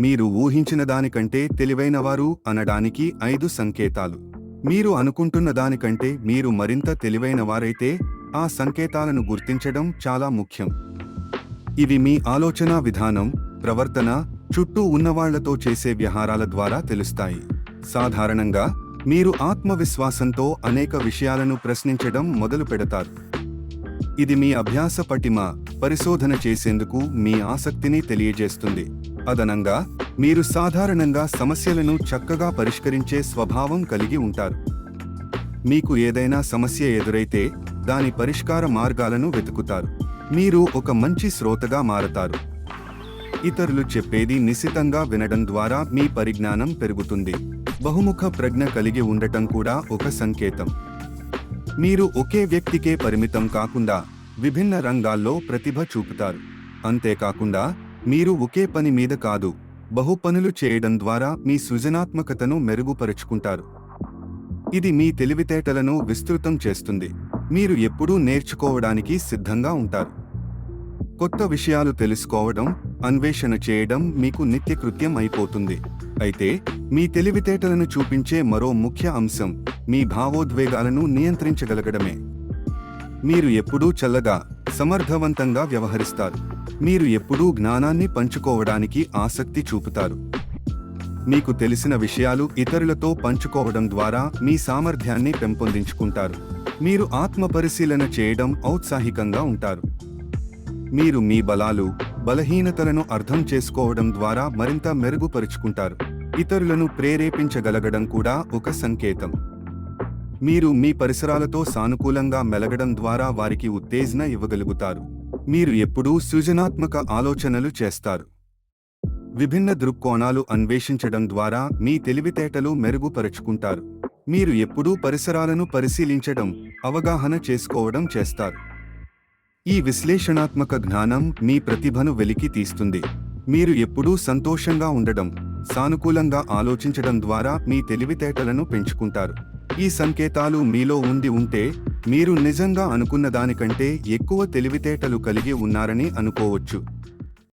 మీరు ఊహించిన దానికంటే తెలివైనవారు అనడానికి ఐదు సంకేతాలు. మీరు అనుకుంటున్న దానికంటే మీరు మరింత తెలివైనవారైతే ఆ సంకేతాలను గుర్తించడం చాలా ముఖ్యం. ఇవి మీ ఆలోచనా విధానం ప్రవర్తన చుట్టూ ఉన్నవాళ్ళతో చేసే వ్యవహారాల ద్వారా తెలుస్తాయి. సాధారణంగా మీరు ఆత్మవిశ్వాసంతో అనేక విషయాలను ప్రశ్నించడం మొదలు పెడతారు ఇది మీ అభ్యాస పటిమ పరిశోధన చేసేందుకు మీ ఆసక్తిని తెలియజేస్తుంది. అదనంగా మీరు సాధారణంగా సమస్యలను చక్కగా పరిష్కరించే స్వభావం కలిగి ఉంటారు. మీకు ఏదైనా సమస్య ఎదురైతే దాని పరిష్కార మార్గాలను వెతుకుతారు. మీరు ఒక మంచి శ్రోతగా మారతారు. ఇతరులు చెప్పేది నిశితంగా వినడం ద్వారా మీ పరిజ్ఞానం పెరుగుతుంది. బహుముఖ ప్రజ్ఞ కలిగి ఉండటం కూడా ఒక సంకేతం. మీరు ఒకే వ్యక్తికే పరిమితం కాకుండా విభిన్న రంగాల్లో ప్రతిభ చూపుతారు. అంతేకాకుండా మీరు ఒకే పని మీద కాదు బహు పనులు చేయడం ద్వారా మీ సృజనాత్మకతను మెరుగుపరుచుకుంటారు. ఇది మీ తెలివితేటలను విస్తృతం చేస్తుంది. మీరు ఎప్పుడూ నేర్చుకోవడానికి సిద్ధంగా ఉంటారు. కొత్త విషయాలు తెలుసుకోవడం అన్వేషణ చేయడం మీకు నిత్యకృత్యం అయిపోతుంది. అయితే మీ తెలివితేటలను చూపించే మరో ముఖ్య అంశం మీ భావోద్వేగాలను నియంత్రించగలగడమే. మీరు ఎప్పుడూ చల్లగా సమర్థవంతంగా వ్యవహరిస్తారు. మీరు ఎప్పుడూ జ్ఞానాన్ని పంచుకోవడానికి ఆసక్తి చూపుతారు. మీకు తెలిసిన విషయాలు ఇతరులతో పంచుకోవడం ద్వారా మీ సామర్థ్యాన్ని పెంపొందించుకుంటారు. మీరు ఆత్మ పరిశీలన చేయడం ఔత్సాహికంగా ఉంటారు. మీరు మీ బలాలు బలహీనతలను అర్థం చేసుకోవడం ద్వారా మరింత మెరుగుపరుచుకుంటారు. ఇతరులను ప్రేరేపించగలగడం కూడా ఒక సంకేతం. మీరు మీ పరిసరాలతో సానుకూలంగా మెలగడం ద్వారా వారికి ఉత్తేజన ఇవ్వగలుగుతారు. మీరు ఎప్పుడూ సృజనాత్మక ఆలోచనలు చేస్తారు. విభిన్న దృక్కోణాలు అన్వేషించడం ద్వారా మీ తెలివితేటలు మెరుగుపరుచుకుంటారు. మీరు ఎప్పుడూ పరిసరాలను పరిశీలించడం అవగాహన చేసుకోవడం చేస్తారు. ఈ విశ్లేషణాత్మక జ్ఞానం మీ ప్రతిభను వెలికి తీస్తుంది. మీరు ఎప్పుడూ సంతోషంగా ఉండడం సానుకూలంగా ఆలోచించడం ద్వారా మీ తెలివితేటలను పెంచుకుంటారు. ఈ సంకేతాలు మీలో ఉండి ఉంటే మీరు నిజంగా అనుకున్న దానికంటే ఎక్కువ తెలివితేటలు కలిగి ఉన్నారని అనుకోవచ్చు.